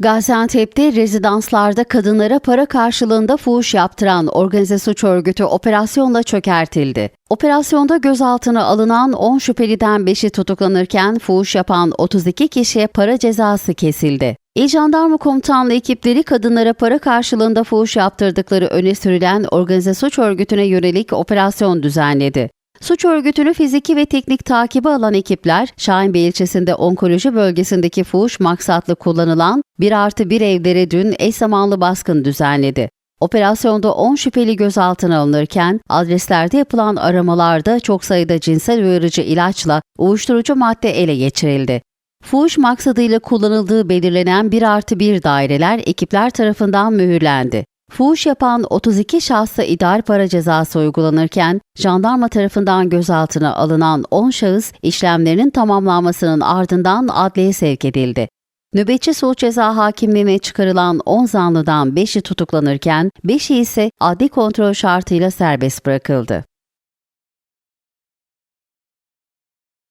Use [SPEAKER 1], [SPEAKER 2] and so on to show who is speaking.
[SPEAKER 1] Gaziantep'te rezidanslarda kadınlara para karşılığında fuhuş yaptıran organize suç örgütü operasyonla çökertildi. Operasyonda gözaltına alınan 10 şüpheliden 5'i tutuklanırken fuhuş yapan 32 kişiye para cezası kesildi. İl Jandarma Komutanlığı ekipleri kadınlara para karşılığında fuhuş yaptırdıkları öne sürülen organize suç örgütüne yönelik operasyon düzenledi. Suç örgütünü fiziki ve teknik takibi alan ekipler, Şahinbey ilçesinde onkoloji bölgesindeki fuhuş maksatlı kullanılan 1 artı 1 evlere dün eş zamanlı baskın düzenledi. Operasyonda 10 şüpheli gözaltına alınırken adreslerde yapılan aramalarda çok sayıda cinsel uyarıcı ilaçla uyuşturucu madde ele geçirildi. Fuhuş maksadıyla kullanıldığı belirlenen 1 artı 1 daireler ekipler tarafından mühürlendi. Fuhuş yapan 32 şahsa idari para cezası uygulanırken, jandarma tarafından gözaltına alınan 10 şahıs işlemlerinin tamamlanmasının ardından adliye sevk edildi. Nöbetçi sulh ceza hakimliğine çıkarılan 10 zanlıdan 5'i tutuklanırken 5'i ise adli kontrol şartıyla serbest bırakıldı.